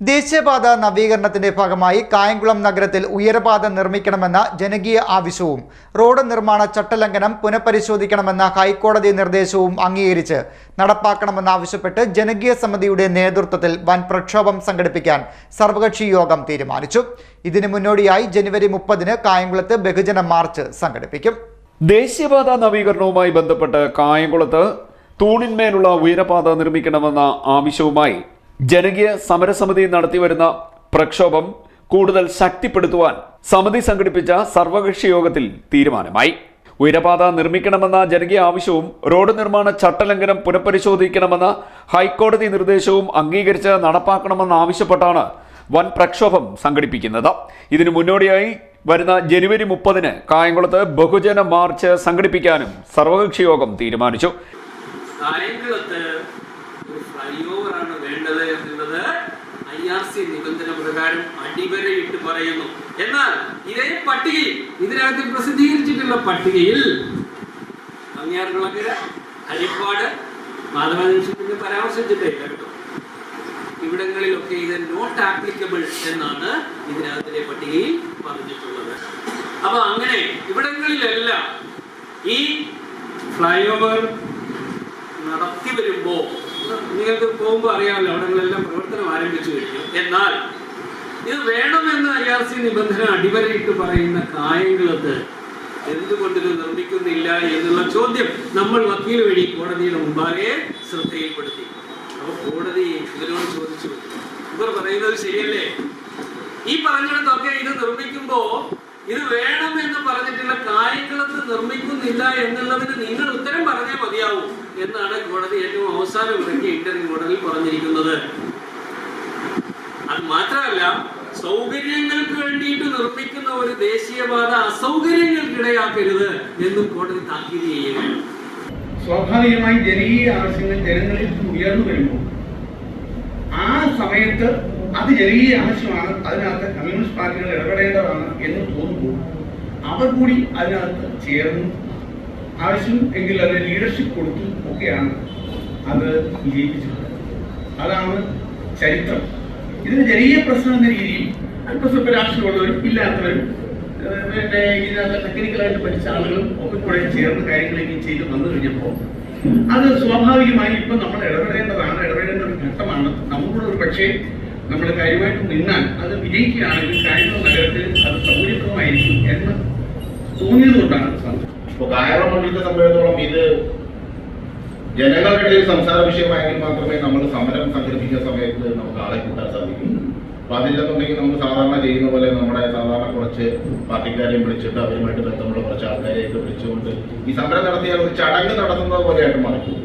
ദേശീയപാത നവീകരണത്തിന്റെ ഭാഗമായി കായംകുളം നഗരത്തിൽ ഉയരപാത നിർമ്മിക്കണമെന്ന ജനകീയ ആവശ്യവും റോഡ് നിർമ്മാണ ചട്ടലംഘനം പുനഃപരിശോധിക്കണമെന്ന ഹൈക്കോടതി നിർദ്ദേശവും അംഗീകരിച്ച് നടപ്പാക്കണമെന്നാവശ്യപ്പെട്ട് ജനകീയ സമിതിയുടെ നേതൃത്വത്തിൽ വൻ പ്രക്ഷോഭം സംഘടിപ്പിക്കാൻ സർവകക്ഷി യോഗം തീരുമാനിച്ചു. ഇതിനു മുന്നോടിയായി ജനുവരി മുപ്പതിന് കായംകുളത്ത് ബഹുജന മാർച്ച് സംഘടിപ്പിക്കും. ദേശീയപാത നവീകരണവുമായി ബന്ധപ്പെട്ട് കായംകുളത്ത് തൂണിന്മേലുള്ള ഉയരപാത നിർമ്മിക്കണമെന്ന ആവശ്യവുമായി ജനകീയ സമരസമിതി നടത്തിവരുന്ന പ്രക്ഷോഭം കൂടുതൽ ശക്തിപ്പെടുത്തുവാൻ സമിതി സംഘടിപ്പിച്ച സർവകക്ഷി യോഗത്തിൽ തീരുമാനമായി. ഉയരപാത നിർമ്മിക്കണമെന്ന ജനകീയ ആവശ്യവും റോഡ് നിർമ്മാണ ചട്ടലംഘനം പുനഃപരിശോധിക്കണമെന്ന ഹൈക്കോടതി നിർദ്ദേശവും അംഗീകരിച്ച് നടപ്പാക്കണമെന്ന് ആവശ്യപ്പെട്ടാണ് വൻ പ്രക്ഷോഭം സംഘടിപ്പിക്കുന്നത്. ഇതിനു മുന്നോടിയായി വരുന്ന ജനുവരി മുപ്പതിന് കായംകുളത്ത് ബഹുജന മാർച്ച് സംഘടിപ്പിക്കാനും സർവകക്ഷി യോഗം തീരുമാനിച്ചു. കായംകുളത്ത് ഒരു ഫ്ലൈ ഓവറാണ് വേണ്ടത് എന്നുള്ളത് ഐ ആർ സി നിബന്ധന പ്രകാരം അടിവരയിട്ട് പറയുന്നു. എന്നാൽ ഇതേ പട്ടികയിൽ ഇതിനകത്ത് പ്രസിദ്ധീകരിച്ചിട്ടുള്ള പട്ടികയിൽ അങ്ങേറുകളൊക്കെ ഹരിപ്പാട് മാധവനിഷത്തിന്റെ പരാമർശിച്ചിട്ടേ കേട്ടോ. ഇവിടങ്ങളിലൊക്കെ ഇത് നോട്ട് ആപ്ലിക്കബിൾ എന്നാണ് ഇതിനകത്തിലെ പട്ടികയിൽ പറഞ്ഞിട്ടുള്ളത്. അപ്പൊ അങ്ങനെ ഇവിടങ്ങളിലെല്ലാം ഈ ഫ്ലൈ ഓവർ നടത്തി വരുമ്പോ നിങ്ങൾക്ക് പോകുമ്പോൾ അറിയാമല്ലോ അവിടങ്ങളെല്ലാം പ്രവർത്തനം ആരംഭിച്ചു കഴിഞ്ഞു. എന്നാൽ ഇത് വേണമെന്ന് ഐ ആർ സി നിബന്ധന അടിവരയിട്ട് പറയുന്ന കായങ്ങളത് എന്തുകൊണ്ട് ഇത് നിർമ്മിക്കുന്നില്ല എന്നുള്ള ചോദ്യം നമ്മൾ വക്കീൽ വഴി കോടതിയുടെ മുമ്പാകെ ശ്രദ്ധയിൽപ്പെടുത്തി. അപ്പൊ കോടതി ഇതിനോട് ചോദിച്ചു. ഇവർ പറയുന്നത് ശരിയല്ലേ? ഈ പറഞ്ഞിടത്തൊക്കെ ഇത് നിർമ്മിക്കുമ്പോ ഇത് വേണം എന്ന് പറഞ്ഞിട്ടുള്ള കായങ്ങളത് നിർമ്മിക്കുന്നില്ല എന്നുള്ളതിന് നിങ്ങൾ ഉത്തരം പറഞ്ഞേ മതിയാവൂ. എന്നാണ് കോടതി ഏറ്റവും അവസാനം ഇറക്കിയ ഇന്റർവ്യൂ മോഡലിൽ പറഞ്ഞിരിക്കുന്നത്. അത് മാത്രമല്ല സൗകര്യങ്ങൾക്ക് വേണ്ടിയിട്ട് നിർമ്മിക്കുന്ന ഒരു ദേശീയപാത അസൗകര്യങ്ങൾക്കിടയാക്കരുത് എന്നും കോടതി താക്കീത് ചെയ്യുന്നു സ്വാഭാവികമായി ജനകീയ ആവശ്യങ്ങൾ ജനങ്ങളിൽ ഉയർന്നു വരുമ്പോൾ ആ സമയത്ത് അത് ജനകീയ ആവശ്യമാണ് അതിനകത്ത് കമ്മ്യൂണിസ്റ്റ് പാർട്ടികൾ ഇടപെടേണ്ടതാണ് എന്ന് തോന്നുമ്പോൾ അവർ കൂടി അതിനകത്ത് ചേർന്നു ആവശ്യം എങ്കിൽ അത് ലീഡർഷിപ്പ് കൊടുത്തും ഒക്കെയാണ് അത് വിജയിപ്പിച്ചത് അതാണ് ചരിത്രം. ഇതിന് ജനീയ പ്രശ്നം എന്ന രീതിയിൽ സ്വല്പ രാഷ്ട്രീയമുള്ളവരും ഇല്ലാത്തവരും ടെക്നിക്കലായിട്ട് പഠിച്ച ആളുകളും ഒക്കെ കൂടെ ചേർന്ന് കാര്യങ്ങളെങ്കിലും ചെയ്ത് വന്നു കഴിഞ്ഞപ്പോൾ അത് സ്വാഭാവികമായി ഇപ്പൊ നമ്മൾ ഇടപെടേണ്ടതാണ്. ഇടപെടേണ്ട ഒരു ഘട്ടമാണ്. നമ്മളോട് ഒരു പക്ഷേ നമ്മൾ കാര്യമായിട്ട് നിന്നാൽ അത് വിജയിക്കുകയാണെങ്കിൽ കാര്യങ്ങൾ നഗരത്തിൽ അത് സൗകര്യപ്രദമായിരിക്കും എന്ന് തോന്നിയതുകൊണ്ടാണ് ഇപ്പൊ കായംകുളം മണ്ഡലത്തെ സംബന്ധിച്ചിടത്തോളം ഇത് ജനങ്ങളുടെ ഇടയിൽ സംസാര വിഷയമായെങ്കിൽ മാത്രമേ നമ്മൾ സമരം സംഘടിപ്പിക്കുന്ന സമയത്ത് നമുക്ക് ആളെ കൂട്ടാൻ സാധിക്കും. അപ്പൊ അതില്ലെന്നുണ്ടെങ്കിൽ നമ്മൾ സാധാരണ ചെയ്യുന്ന പോലെ നമ്മുടെ സാധാരണ കുറച്ച് പാർട്ടിക്കാരെയും വിളിച്ചിട്ട് അവരുമായിട്ട് ബന്ധമുള്ള കുറച്ച് ആൾക്കാരെയൊക്കെ വിളിച്ചുകൊണ്ട് ഈ സമരം നടത്തിയാൽ ഒരു ചടങ്ങ് നടത്തുന്നത് പോലെയായിട്ട് മാറിപ്പോകും.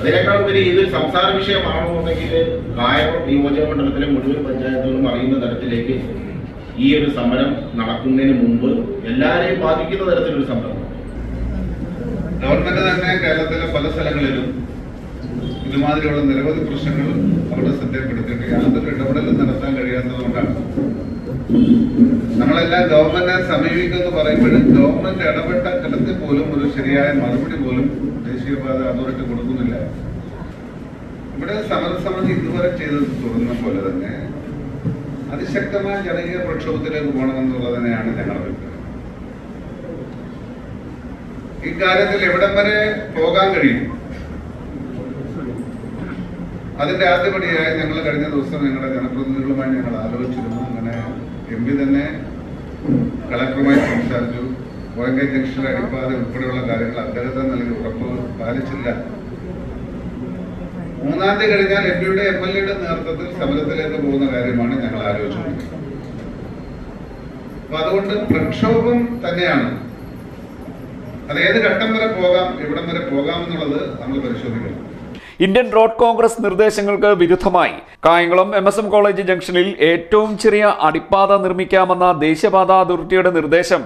അതിനേക്കാൾ ഉപരി ഇത് സംസാര വിഷയമാണെന്നുണ്ടെങ്കിൽ കായംകുളം നിയോജക മണ്ഡലത്തിലെ മുഴുവൻ പഞ്ചായത്തുകളും അറിയുന്ന തരത്തിലേക്ക് ഈ ഒരു സമരം നടക്കുന്നതിന് മുമ്പ് എല്ലാവരെയും ബാധിക്കുന്ന തരത്തിലൊരു സമരം ഗവൺമെന്റ് തന്നെ കേരളത്തിലെ പല സ്ഥലങ്ങളിലും ഇതുമാതിരിയുള്ള നിരവധി പ്രശ്നങ്ങൾ അവിടെ ശ്രദ്ധയപ്പെടുത്തിയിട്ട് യാതൊരു ഇടപെടലും നടത്താൻ കഴിയാത്തതുകൊണ്ടാണ് നമ്മളെല്ലാം ഗവൺമെന്റിനെ സമീപിക്കുമെന്ന് പറയുമ്പോഴും ഗവൺമെന്റ് ഇടപെട്ട കലത്തിൽ പോലും ഒരു ശരിയായ മറുപടി പോലും ദേശീയപാത അതോറിറ്റി കൊടുക്കുന്നില്ല. ഇവിടെ സമരസമിതി ഇതുവരെ ചെയ്തത് തുടർന്ന പോലെ തന്നെ അതിശക്തമായ ജനകീയ പ്രക്ഷോഭത്തിലേക്ക് പോകണമെന്നുള്ളത് തന്നെയാണ് ഞങ്ങളുടെ ഇക്കാര്യത്തിൽ എവിടം വരെ പോകാൻ കഴിയും? അതിന്റെ ആദ്യപടിയായി ഞങ്ങൾ കഴിഞ്ഞ ദിവസം ഞങ്ങളുടെ ജനപ്രതിനിധികളുമായി ഞങ്ങൾ ആലോചിച്ചിരുന്നു. അങ്ങനെ എം പി തന്നെ കളക്ടറുമായി സംസാരിച്ചു. കോയങ്കൈ ജംഗ്ഷൻ അടിപ്പാതെ ഉൾപ്പെടെയുള്ള കാര്യങ്ങൾ അദ്ദേഹത്തെ നൽകി. ഉറപ്പ് പാലിച്ചില്ല. മൂന്നാം തീയതി കഴിഞ്ഞാൽ എം പിയുടെ എം എൽ എയുടെ നേതൃത്വത്തിൽ സമരത്തിലേക്ക് പോകുന്ന കാര്യമാണ് ഞങ്ങൾ ആലോചിക്കുന്നത്. അപ്പൊ അതുകൊണ്ട് പ്രക്ഷോഭം തന്നെയാണ്. അത് ഏത് ഘട്ടം വരെ പോകാം എവിടം വരെ പോകാം എന്നുള്ളത് നമ്മൾ പരിശോധിക്കണം. ഇന്ത്യൻ റോഡ് കോൺഗ്രസ് നിർദ്ദേശങ്ങൾക്ക് വിരുദ്ധമായി Kayamkulam M S M college ജംഗ്ഷനിൽ ഏറ്റവും ചെറിയ അടിപ്പാത നിർമ്മിക്കാമെന്ന ദേശീയപാത അതോറിറ്റിയുടെ നിർദ്ദേശം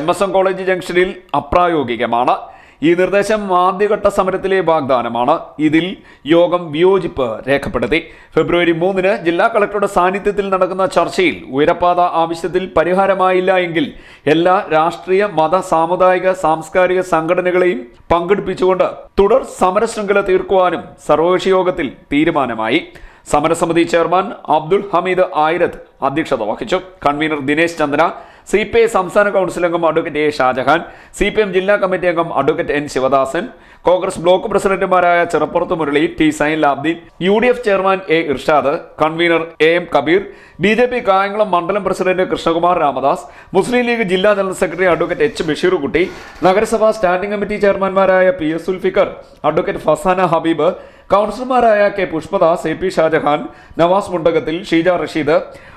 എം എസ് എം കോളേജ് ജംഗ്ഷനിൽ അപ്രായോഗികമാണ്. ഈ നിർദ്ദേശം ആദ്യഘട്ട സമരത്തിലെ വാഗ്ദാനമാണ്. ഇതിൽ യോഗം വിയോജിപ്പ് രേഖപ്പെടുത്തി. ഫെബ്രുവരി മൂന്നിന് ജില്ലാ കളക്ടറുടെ സാന്നിധ്യത്തിൽ നടക്കുന്ന ചർച്ചയിൽ ഉയരപ്പാത ആവശ്യത്തിൽ പരിഹാരമായില്ല എങ്കിൽ എല്ലാ രാഷ്ട്രീയ മത സാമുദായിക സാംസ്കാരിക സംഘടനകളെയും പങ്കെടുപ്പിച്ചുകൊണ്ട് തുടർ സമരശൃംഖല തീർക്കുവാനും സർവകക്ഷി യോഗത്തിൽ തീരുമാനമായി. സമരസമിതി ചെയർമാൻ അബ്ദുൾ ഹമീദ് ആയിരത് അധ്യക്ഷത വഹിച്ചു. Convener Dinesh Chandra C P I സംസ്ഥാന കൗൺസിൽ അംഗം advocate A Shajahan C P M ജില്ലാ കമ്മിറ്റി അംഗം advocate N Sivadasan Congress block പ്രസിഡന്റുമാരായ Cheruppurath Murali T Zainulabdeen U D F chairman A Irshad convener A M Kabir B J P Kayamkulam മണ്ഡലം president Krishnakumar Ramadas മുസ്ലിം league ജില്ലാ general secretary advocate H Basheerkutty നഗരസഭാ standing committee ചെയർമാൻമാരായ P S Sulfikar advocate Fasana Habib കൗൺസിലർമാരായ K Pushpadas A P Shajahan Navas Mundakathil Sheeja Rasheed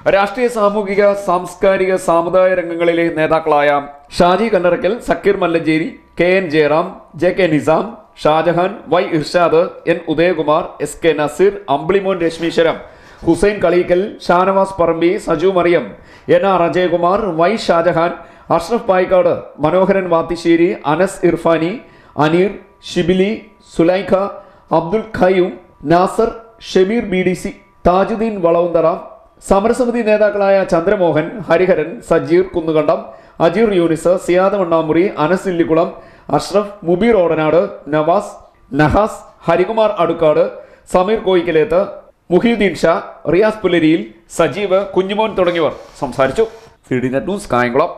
രാഷ്ട്രീയ സാമൂഹിക സാംസ്കാരിക സാമുദായ രംഗങ്ങളിലെ നേതാക്കളായ Shaji Kallarakkal Sakeer Mallanchery K N Jayaram J K Nizam Shajahan Y Irshad N Udayakumar S K Naseer Ambilimon Rashmeeswaram Hussain Kaleekkal Shanavas Parambi Saju Mariyam N R Ajayakumar Y Shajahan Ashraf Payikkad Manoharan Vathissery Anas Irfani Aneer Shibili Sulaikha Abdul Khayyum Nasar Shameer B D C Thajudheen Valavunthara സമരസമിതി നേതാക്കളായ Chandramohan Hariharan Sajeer Kunnukandam Ajeer Younis Siyad Mannamuri Anas Illikkulam Ashraf Mubeer Odanad Navas Nahas Harikumar Adukkad Sameer Koyikkaleth Muhiyuddeen Sha Riyas പുലരിയിൽ സജീവ് കുഞ്ഞുമോൻ തുടങ്ങിയവർ സംസാരിച്ചു. C D net news Kayamkulam.